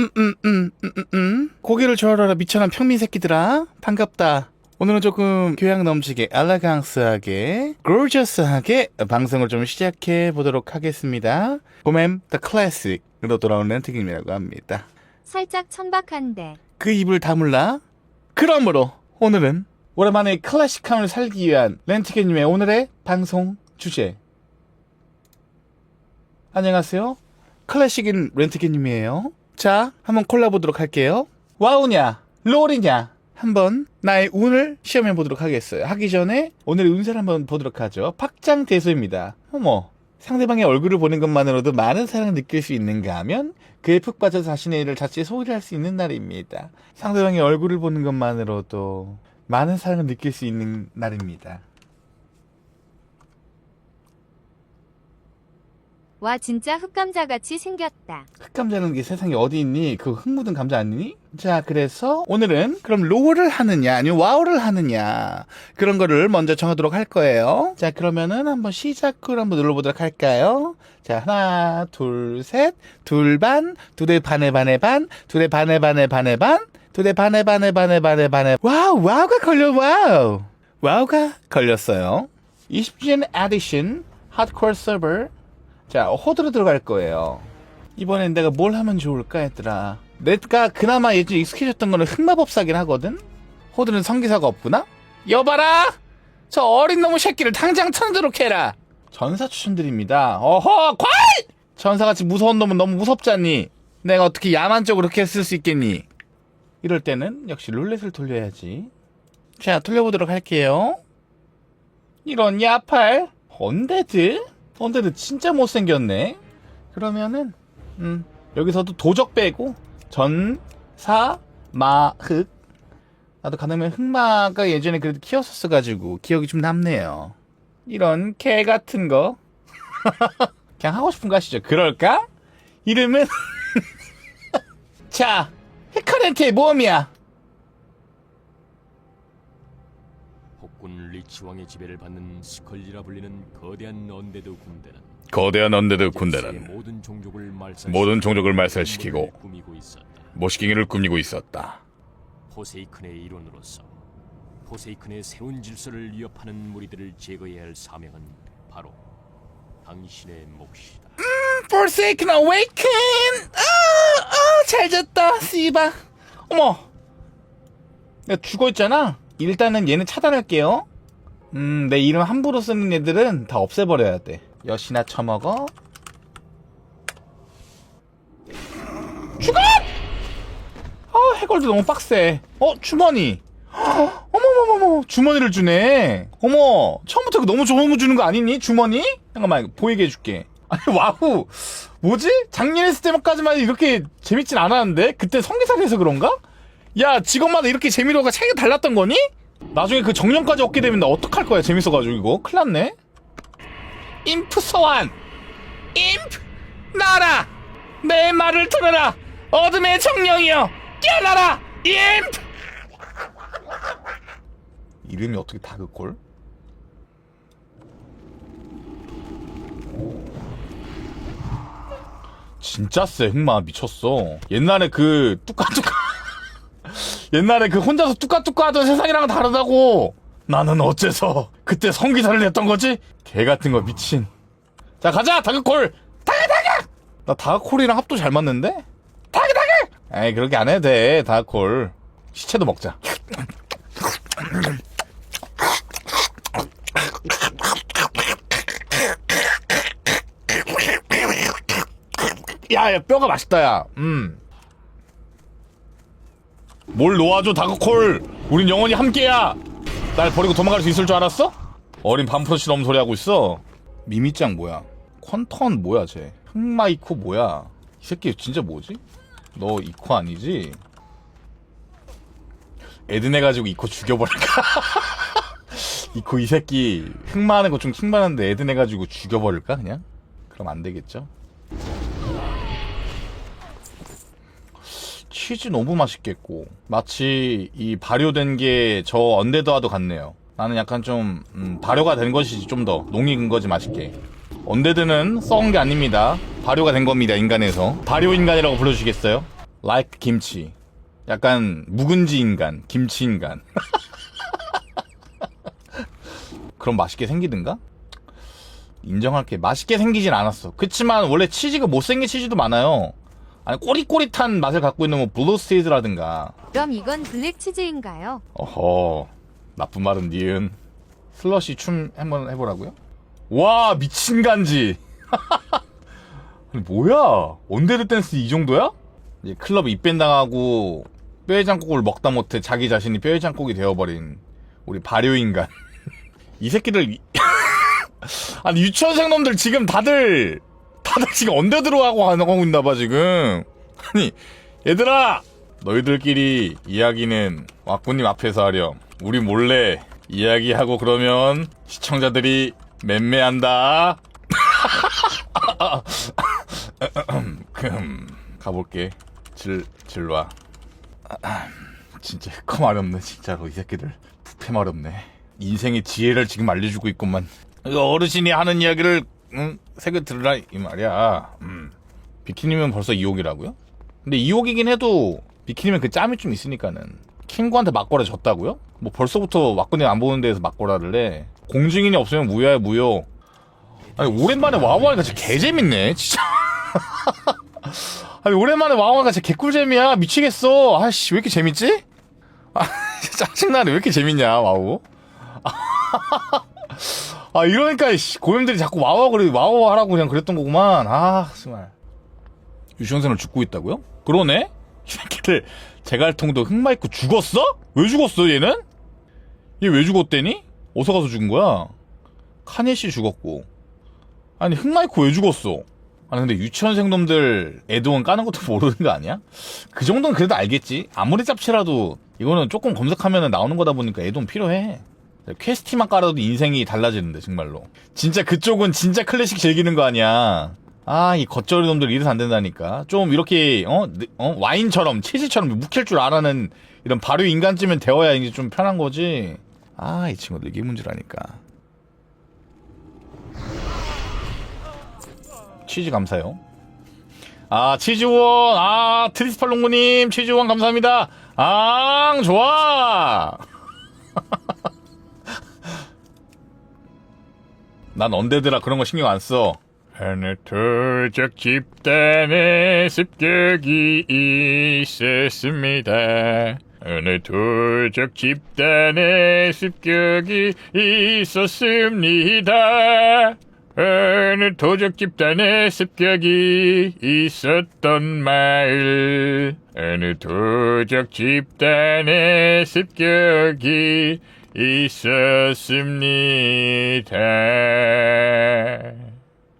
음, 음, 음, 음, 음, 음. 고개를 저어라 미천한 평민 새끼들아. 반갑다. 오늘은 조금 교양 넘치게, 엘레강스하게, gorgeous하게 방송을 좀 시작해 보도록 하겠습니다. 고맴 The Classic으로 돌아온 렌트김이라고 합니다. 살짝 천박한데 그 입을 다물라. 그러므로 오늘은 오랜만에 클래식함을 살기 위한 렌트게님의 오늘의 방송 주제. 안녕하세요. 클래식인 렌트게님이에요. 자, 한번 콜라보도록 할게요. 와우냐, 롤이냐, 한번 나의 운을 시험해 보도록 하겠어요. 하기 전에 오늘의 운세를 한번 보도록 하죠. 박장대소입니다. 어머, 상대방의 얼굴을 보는 것만으로도 많은 사랑을 느낄 수 있는가 하면 그에 푹 빠져 자신의 일을 자칫 소홀히 할 수 있는 날입니다. 상대방의 얼굴을 보는 것만으로도 많은 사랑을 느낄 수 있는 날입니다. 와 진짜 흑감자같이 생겼다. 흑감자는 게 세상에 어디 있니? 그 흙 묻은 감자 아니니? 자, 그래서 오늘은 그럼 롤을 하느냐, 아니면 와우를 하느냐, 그런 거를 먼저 정하도록 할 거예요. 자, 그러면은 한번 시작을 한번 눌러보도록 할까요? 자, 하나, 둘, 셋, 둘 반, 둘의 반의 반의 반, 둘의 반의 반의 반의 반, 둘의 반의 반의 반의 반의 반의 와우, 와우가 걸려, 와우. 와우가 걸렸어요. 20주년 에디션 하드코어 서버 자, 호드로 들어갈 거예요. 이번엔 내가 뭘 하면 좋을까 했더라. 내가 그나마 예전에 익숙해졌던 거는 흑마법사긴 하거든? 호드는 성기사가 없구나? 여봐라! 저 어린 놈의 새끼를 당장 쳐내도록 해라! 전사 추천드립니다. 어허, 콸! 전사같이 무서운 놈은 너무 무섭잖니? 내가 어떻게 야만적으로 그렇게 쓸 수 있겠니? 이럴 때는 역시 룰렛을 돌려야지. 자, 돌려보도록 할게요. 이런 야팔. 언데드? 언데드 진짜 못생겼네. 그러면은, 음, 여기서도 도적 빼고, 전, 사, 마, 흑. 나도 가능하면 흑마가 예전에 그래도 키웠었어 가지고, 기억이 좀 남네요. 이런 개 같은 거. 그냥 하고 싶은 거 하시죠. 그럴까? 이름은, 자, 헤카렌트의 모험이야. 폭군 리치왕의 지배를 받는 스컬지라 불리는 거대한 언데드 군대는 거대한 언데드 군대는 모든 종족을 말살 모든 종족을 말살시키고 꾸미고 있었다. 모시갱이를 꾸미고 있었다. 포세이큰의 일원으로서 포세이큰의 새로운 질서를 위협하는 무리들을 제거해야 할 사명은 바로 당신의 몫이다. Forsaken Awaken! 아, 아, 잘 잤다, 씨바. 어머. 내가 죽어있잖아. 일단은 얘는 차단할게요. 음, 내 이름 함부로 쓰는 애들은 다 없애버려야 돼. 여시나 처먹어. 죽어! 아, 해골도 너무 빡세. 어, 주머니. 헉, 어머머머머, 주머니를 주네. 어머, 처음부터 이거 너무 좋은 거 주는 거 아니니? 주머니? 잠깐만, 보이게 해줄게. 아니, 와우. 뭐지? 작년 했을 때까지만 이렇게 재밌진 않았는데? 그때 성기살해서 그런가? 야, 직업마다 이렇게 재미로가 차이가 달랐던 거니? 나중에 그 정령까지 얻게 되면 나 어떡할 거야, 재밌어가지고, 이거. 큰일 났네. 인프 소환! 인프! 나라! 내 말을 들어라! 어둠의 정령이여! 깨어나라! 인프! 이름이 어떻게 다 그꼴? 진짜 쎄 흑마 미쳤어 옛날에 그 뚜까뚜까 옛날에 그 혼자서 뚜까뚜까 하던 세상이랑은 다르다고 나는 어째서 그때 성기사를 냈던 거지? 개 같은 거 미친 자 가자 다그콜 다그 다그 나 다그콜이랑 합도 잘 맞는데? 다그 다그 에이 그렇게 안 해도 돼 다그콜 시체도 먹자 야, 야, 뼈가 맛있다, 야. 음. 뭘 놓아줘, 다크콜. 우린 영원히 함께야. 날 버리고 도망갈 수 있을 줄 알았어? 어린 반프로치 넘 소리 하고 있어. 미미짱 뭐야? 콘턴 뭐야, 쟤? 흑마이코 뭐야? 이 새끼 진짜 뭐지? 너 이코 아니지? 에드네 가지고 이코 죽여버릴까? 이코 이 새끼 흑마하는 거좀 킹받는데 에드네 가지고 죽여버릴까 그냥? 그럼 안 되겠죠? 치즈 너무 맛있겠고 마치 이 발효된 게 저 언데드와도 같네요 나는 약간 좀 음, 발효가 된 것이지 좀 더 농익은 거지 맛있게 언데드는 썩은 게 아닙니다 발효가 된 겁니다 인간에서 발효 인간이라고 불러주시겠어요? like 김치. 약간 묵은지 인간, 김치 인간. 그럼 맛있게 생기든가? 인정할게. 맛있게 생기진 않았어. 그치만 원래 치즈가 못생긴 치즈도 많아요. 아니 꼬릿꼬릿한 맛을 갖고 있는 뭐 블루스테이드라든가. 그럼 이건 블랙 치즈인가요? 어허 나쁜 말은 니은. 슬러시 춤 한번 해보라고요? 와 미친 간지. 아니 뭐야? 언데드 댄스 이 정도야? 이제 클럽 입밴 당하고 뼈해 장국을 먹다 못해 자기 자신이 뼈해 장국이 되어버린 우리 발효 인간. 이 새끼들 이- 아니 유치원생 놈들 지금 다들 다들 지금 언데드로 하고 하고 있나봐 지금. 아니 얘들아 너희들끼리 이야기는 왁구님 앞에서 하렴. 우리 몰래 이야기하고 그러면 시청자들이 맴매한다. 금 가볼게. 질 질와. 진짜 컴 어렵네 진짜로 이 새끼들 부패 마렵네. 인생의 지혜를 지금 알려주고 있구만. 어르신이 하는 이야기를 응? 새겨 들으라 이 말이야. 음. 비키니면 벌써 2억이라고요? 근데 2억이긴 해도 비키니면 그 짬이 좀 있으니까는 킹구한테 맞고라 졌다고요? 뭐 벌써부터 왁구님 안 보는 데에서 맞고라를 해. 공증인이 없으면 무효야 무효. 아니 오랜만에 와우하니까 진짜 개재밌네 진짜. 아니 오랜만에 와우하니까 진짜 개꿀잼이야 미치겠어. 아씨 왜 이렇게 재밌지? 아 짜증나네 왜 이렇게 재밌냐 와우. 아 이러니까 씨, 고객님들이 자꾸 와와 그래 와와 하라고 그냥 그랬던 거구만. 아 정말. 유치원생을 죽고 있다고요? 그러네? 이 새끼들 제갈통도 흑마 입고 죽었어? 왜 죽었어 얘는? 얘 왜 죽었대니? 어디서 가서 죽은 거야? 카네시 죽었고 아니 흑마 입고 왜 죽었어? 아니 근데 유치원생 놈들 애동은 까는 것도 모르는 거 아니야? 그 정도는 그래도 알겠지 아무리 짭치라도 이거는 조금 검색하면 나오는 거다 보니까 애동 필요해 퀘스티만 깔아도 인생이 달라지는데 정말로. 진짜 그쪽은 진짜 클래식 즐기는 거 아니야. 아 이 겉절이 놈들 이래서 안 된다니까. 좀 이렇게 어, 느- 어? 와인처럼 치즈처럼 묵힐 줄 알아는 이런 발효 인간쯤은 되어야 이제 좀 편한 거지. 아 이 친구들 이게 문제라니까. 치즈 감사요. 아 치즈원. 아 트리스팔 롱구님 치즈원 감사합니다. 아 좋아 난 언데드라 그런 거 신경 안 써. 어느 도적 집단에 습격이 있었습니다. 어느 도적 집단에 습격이 있었습니다. 어느 도적 집단에 습격이 있었던 마을. 어느 도적 집단에 습격이 있었습니다.